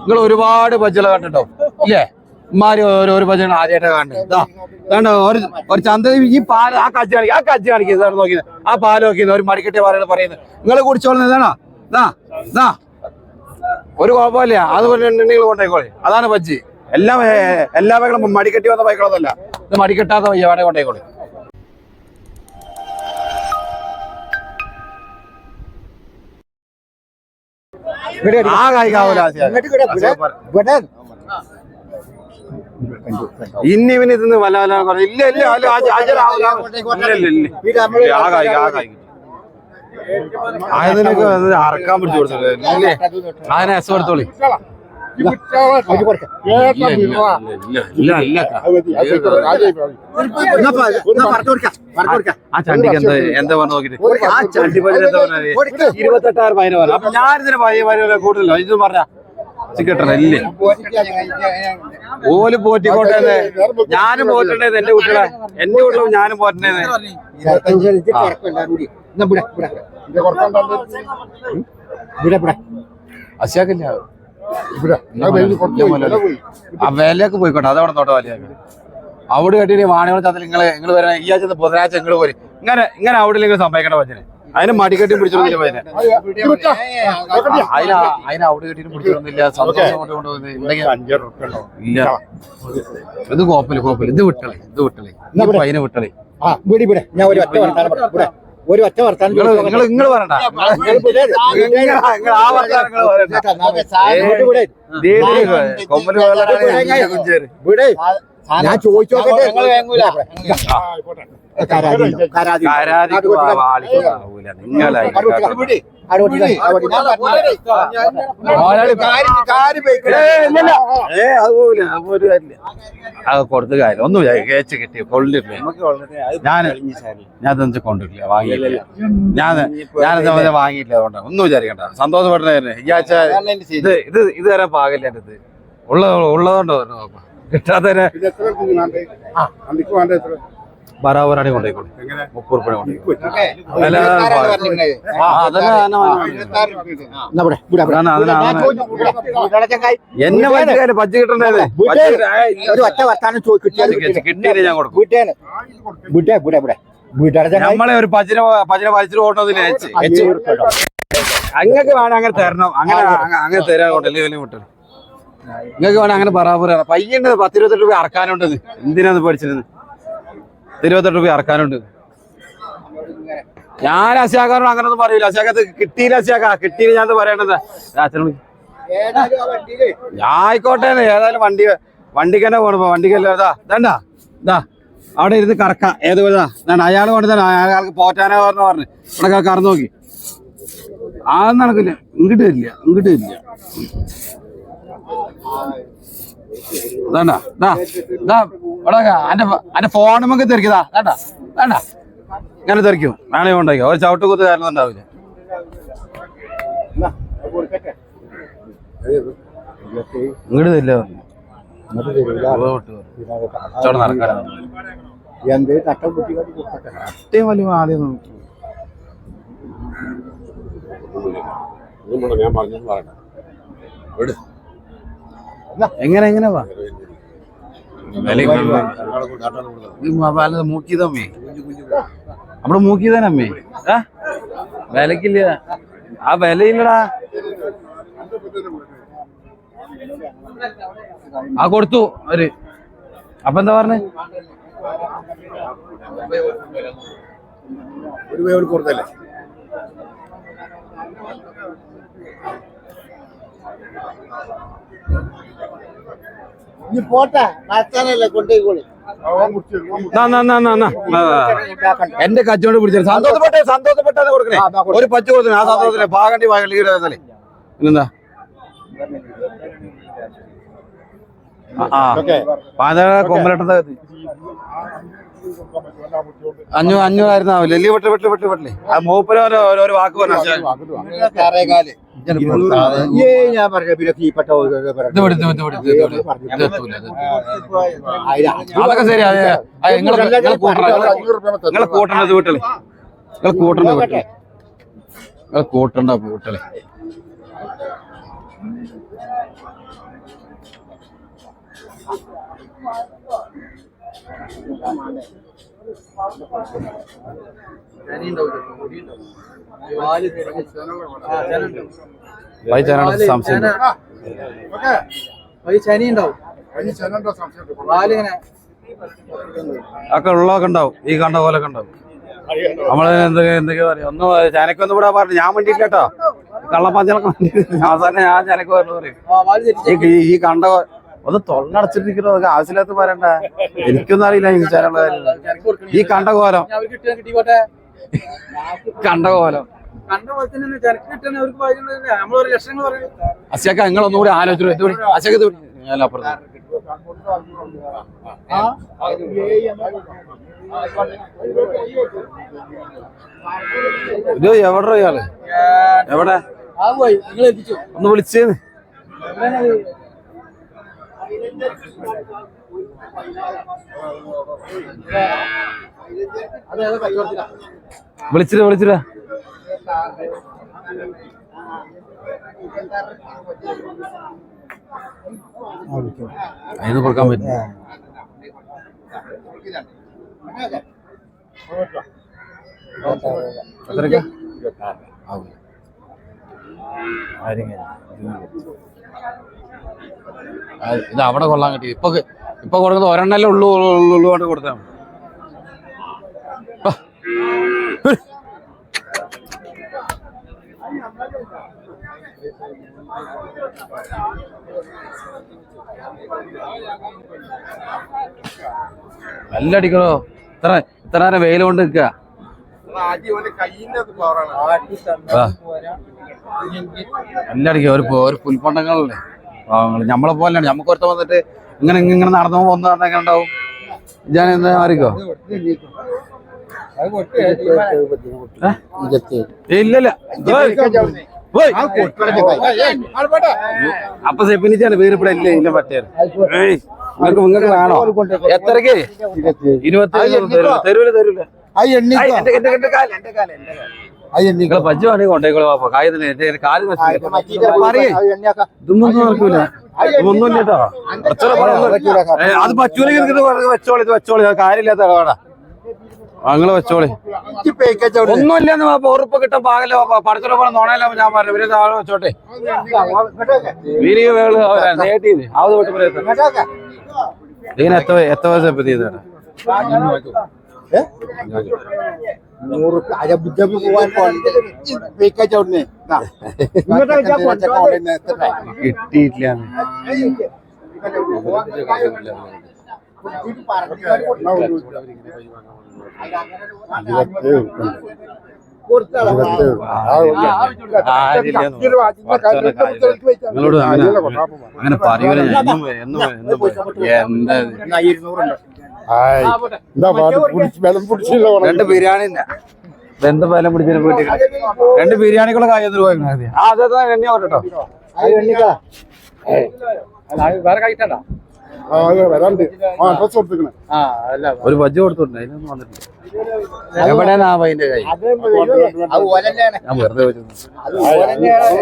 നിങ്ങൾ ഒരുപാട് ഭജനകൾ കണ്ടിട്ടോ ഇല്ലേ? ഇമാര് ഓരോരോ ഭജന ആദ്യമായിട്ട് കാണുന്നത്. ഇതാ കണ്ടോ ഒരു ഒരു ചന്ത ഈ പാൽ ആ കജ്ജ കാണിക്കുക ആ കജ്ജ കാണിക്കുക ഇതാണ് നോക്കിയത്. ആ പാൽ നോക്കിയത് ഒരു മടിക്കെട്ടി പാലാണ് പറയുന്നത്. നിങ്ങൾ കുടിച്ചോളുന്നത് ഇതാണോ? ഇതാ ഇതാ ഒരു കുഴപ്പമില്ല. അതുപോലെ നിങ്ങൾ കൊണ്ടേക്കോളെ. അതാണ് ബജ്ജി എല്ലാ എല്ലാ വൈകളും മടിക്കെട്ടി വന്ന ബൈക്കുകളൊന്നുമല്ല ഇത് മടിക്കെട്ടാത്ത വയ്യ വേണേ കൊണ്ടേക്കോളെ. ഇനി ഇവന് ഇതിന്ന് വല്ല വല്ല ഇല്ല ഇല്ല. ഇല്ല അറക്കാൻ പിടിച്ചു കൊടുത്തില്ലേ? അതിനെ എസ് കൊടുത്തോളി. ഇല്ല. ഇല്ല ഇല്ല ഇല്ല ആ ചണ്ടിക്ക് എന്താ എന്താ പറഞ്ഞു നോക്കിട്ട് ആ ചണ്ടി പതിന് എന്താ പറഞ്ഞത്? ഇരുപത്തെട്ടായിരം പതിന് പറഞ്ഞു അപ്പൊ ഞാനിതിന് പതിന് പതിന് കൂടുതലോ? ഇത് പറഞ്ഞ ചിക്കട്ടണ ഇല്ലേ? ഓൽ പോറ്റിക്കോട്ടെ ഞാനും പോറ്റണ്ടേന്ന് എന്റെ കുട്ടികളെ. എന്റെ കുട്ടികളും ഞാനും പോറ്റണ്ടേന്ന്. അശാക്കില്ല വേലയൊക്കെ പോയിക്കോട്ടെ. അതവിടെ നോട്ടോ വലിയ അവിടെ കെട്ടിട്ട് വാണികൾ ചത്തിൽ നിങ്ങൾ നിങ്ങൾ വരാൻ ഈ ആഴ്ച ബുധനാഴ്ച നിങ്ങൾ പോരി. ഇങ്ങനെ ഇങ്ങനെ അവിടെ നിങ്ങൾ സംഭവിക്കേണ്ട പറ്റിന് അതിന് മടിക്കെട്ടി പിടിച്ചിരുന്നില്ല പതിനെ അതിന് അതിന് അവിടെ കെട്ടിട്ട് പിടിച്ചിരുന്നില്ല സന്തോഷം കൊണ്ട് ഇല്ല. ഇത് കോപ്പൽ കോപ്പൽ. ഇത് വിട്ടളേ ഇത് വിട്ടളേ. ഈ പൈനെ വിട്ടളെ. ഞാൻ ഒരു ഒറ്റ വർത്താനം പറയാം. ഒരു ഒറ്റ വർത്താനം നിങ്ങൾ പറയണ്ട ഞാൻ ചോദിച്ചോക്കട്ടെ. കൊടുത്ത കാര്യം. ഒന്നും കേച്ച് കിട്ടി. കൊള്ളില്ല. ഞാൻ ഞാൻ തന്നെ കൊണ്ടിട്ടില്ല? വാങ്ങിയില്ല ഞാൻ ഞാൻ പറഞ്ഞാ വാങ്ങിയില്ല അതുകൊണ്ട്. ഒന്നും വിചാരിക്കണ്ട. സന്തോഷപ്പെട്ടേ ഈ ആഴ്ച ഇത് ഇത് ഇത് തരാൻ പാകില്ല എന്റെ ഇത്. ഉള്ളത് ഉള്ളതുകൊണ്ടോ? കിട്ടാത്തതിനെ ബറാബറാണ് കൊണ്ടേക്കോളൂ മുപ്പത് റുപ്യ. എന്നാ പറ്റിക്കാര് പച്ച കിട്ടണ്ടേ ഒരു ഒറ്റ വർത്താനം ഞാൻ കൊടുക്കും നമ്മളെ ഒരു പച്ചിന പച്ചിന വലിച്ചിട്ട് ഉറുപ്പിക. അങ്ങക്ക് വേണം അങ്ങനെ തരണം അങ്ങനെ അങ്ങനെ തരാൻ കൊണ്ടല്ലേ വലിയ നിങ്ങൾക്ക് വേണം അങ്ങനെ ബറാബർ പയ്യണ്ടത് പത്തിരുപത്തെട്ട് രൂപ അറക്കാനുണ്ടത് എന്തിനാന്ന് പഠിച്ചിരുന്നത് ഇരുപത്തെട്ട് രൂപ ഇറക്കാനുണ്ട് ഞാൻ അശാക്കാരോട് അങ്ങനെ ഒന്നും പറയൂല. അശാക്കത്ത് കിട്ടിയില്ല അസിയാക്കാ. കിട്ടിയില്ല ഞാൻ പറയണത് രാത്രി ആയിക്കോട്ടെ ഏതായാലും വണ്ടി വണ്ടിക്ക് തന്നെ പോകണം വണ്ടിക്ക് അല്ല ഇതാ അവിടെ ഇരുന്ന് കറക്ക. ഏത് ഇതാ ഇതാണ്ട്. അയാൾ കൊണ്ടുതന്നെ അയാൾക്ക് പോറ്റാനോ പറഞ്ഞു പറഞ്ഞു. ഇവിടെ കറന്നു നോക്കി. അതൊന്നും നടക്കില്ല. ഇങ്ങോട്ട് വരില്ല ഇങ്ങോട്ട് ഇല്ല. അന്റെ ഫോൺ നമുക്ക് തെറിക്കതാ വേണ്ട വേണ്ട ഇങ്ങനെ തെറിക്കും. നാളെ ഉണ്ടാക്കിയോ ഒരു ചവിട്ട് കുത്ത് കാരണം ഉണ്ടാവില്ല. ഇങ്ങോട്ട് തരില്ല. അത്രയും വലിയ ആദ്യം നോക്കി ഞാൻ പറഞ്ഞു പറയണ്ട എങ്ങനെ എങ്ങനെ വാ? മൂക്കിയതമ്മേ. നമ്മൾ മൂക്കിയതന്നമ്മേ ആ? വിലക്കില്ല. ആ വിലയില്ലടാ. ആ കൊടുത്തു അവർ. അപ്പൊ എന്താ പറഞ്ഞേ? ഒരു വേവ് കൊടുത്തല്ലേ ഇനി പോട്ടെ. നടത്താനല്ലേ കൊണ്ടുപോയിക്കോളി. നാ, നാ, നാ, നാ, നാ. നാ, നാ. എന്റെ കച്ചവടം പിടിച്ചത് സന്തോഷപ്പെട്ടെ സന്തോഷപ്പെട്ടത് കൊടുക്കണേ. ഒരു പച്ച കൊടുക്കണേ ആ സന്തോഷത്തിലെ പാകണ്ടി പാകണ്ടി പിന്നെന്താ? ആ, പാത കൊമ്പലട്ടത്തെ. അഞ്ഞൂറ് അഞ്ഞൂറായിരുന്നു ആവില്ല അല്ലേ വെട്ടി വെട്ടി വെട്ടി വിട്ടില്ലേ? ആ മൂപ്പര് ഓരോ വാക്ക്. അതൊക്കെ ശരി നിങ്ങൾ കൂട്ടേണ്ടത് വീട്ടിൽ. നിങ്ങൾ കൂട്ടേണ്ട വീട്ടിൽ. നിങ്ങൾ കൂട്ടണ്ട വീട്ടിൽ വായിച്ചാനാണ് സംശയം ചനി ഉണ്ടാവും പാലിങ്ങനെ ഒക്കെ ഉള്ളതൊക്കെ ഉണ്ടാവും. ഈ കണ്ട പോലെ ഉണ്ടാവും. നമ്മൾ എന്തൊക്കെ എന്തൊക്കെയാ പറയും ഒന്ന് ചനക്കൊന്നും കൂടെ പറഞ്ഞു ഞാൻ വേണ്ടിയില്ല കേട്ടോ. കള്ളപ്പാഞ്ചലൊക്കെ അവസാനം ഞാൻ ചാനക്ക് പറഞ്ഞു പറയും. ഈ കണ്ട ഒന്ന് തൊള്ളടച്ചിട്ടിരിക്കണോ ആവശ്യമില്ലാത്ത പറയണ്ട എനിക്കൊന്നും അറിയില്ല ഈ ചനുള്ള കാര്യം. ഈ കണ്ട കോലം. കണ്ട കോലം. അശക്ക നിങ്ങൾ ഒന്നുകൂടി ആലോചിച്ചു അശക്ക ഇത് എവിടെ ഇയാൾ? എവിടെ? ഒന്ന് വിളിച്ചേന്ന്. വിളിച്ചിട്ട് വിളിച്ചിട്ട് അതിന് കൊടുക്കാൻ പറ്റില്ല എത്രയ്ക്കാ? ആവൂല. ഇത് അവിടെ കൊള്ളാൻ കിട്ടി ഇപ്പൊ ഇപ്പൊ കൊടുക്കുന്നത് ഒരെണ്ണല്ലേ ഉള്ളു ഉള്ളു ഉള്ളൂ കൊണ്ട് കൊടുത്താൽ മതി. ആ. ഹ്. നല്ല അടിക്കണോ ഇത്ര ഇത്ര നേരം വെയിൽ കൊണ്ട് നിൽക്കുക നല്ല അടിക്കുക ഒരു ഒരു പുൽപ്പണ്ടങ്ങളല്ലേ? പാവങ്ങൾ നമ്മളെ പോലെയാണ് നമുക്ക് ഒരുത്ത വന്നിട്ട് ഇങ്ങനെ ഇങ്ങനെ നടന്നു പോകുന്ന പറഞ്ഞാൽ എങ്ങനെ ഉണ്ടാവും. ഞാൻ എന്താ മാറിക്കോ? ഇല്ലല്ല. അപ്പൊ സെപ്പിനിച്ചാണ് പേര് ഇവിടെ ഇല്ല? ഇല്ല പറ്റേ. ഏയ് നിങ്ങൾക്ക് നിങ്ങൾക്ക് വേണോ എത്രക്ക്? ഇരുപത്തി തരൂല കൊണ്ടേക്കോളൂ പാപ്പ കായത്തിന് എന്റെ കാൽ. പറയേ. ഇതൊന്നും നടക്കൂല. ഒന്നുമില്ല കേട്ടോ. അത് പച്ചൂലെങ്കിൽ ഇത് വെച്ചോളി ഇത് വെച്ചോളി. അത് കാര്യമില്ലാത്ത ഇടപാടാ. ഞങ്ങൾ വെച്ചോളി. ഒന്നുമില്ലെന്ന് പാപ്പ ഉറപ്പ് കിട്ടാൻ പാകല്ലോ പടച്ചോ പോലെ നോണല്ലോ ഞാൻ പറഞ്ഞു ഇവരെ താഴെ വെച്ചോട്ടെ. വീരിയ വേൾ നേട്ടീത് ആവത് വിട്ട് പറയത്ത ഇതിന് എത്ര കിട്ടിയിട്ടില്ല. നിങ്ങളോട് അങ്ങനെ അങ്ങനെ പറയൂല എന്നും എന്നും എന്നും എന്താ പിടിച്ച് രണ്ട് ബിരിയാണി എന്താ ബലം പിടിച്ചതിനെ പോയിട്ട് രണ്ട് ബിരിയാണിക്കുള്ള കാര്യം രൂപ ആ അതെ എണ്ണ വേറെ കഴിക്കണ്ട ആ വരാണ്ട്. ആ ഡ്രസ് കൊടുത്തിക്കണേ. ആ അല്ല ഒരു ബജ്ജ് കൊടുത്തിട്ടുണ്ട് അതിനൊന്നും വന്നിട്ടില്ല. എവിടെയാണ് ആ കൈ? അത് ഓലെന്നെയാണ്. ഞാൻ വെറുതെ വെച്ചു. അത് ഓലെന്നെയാണ്.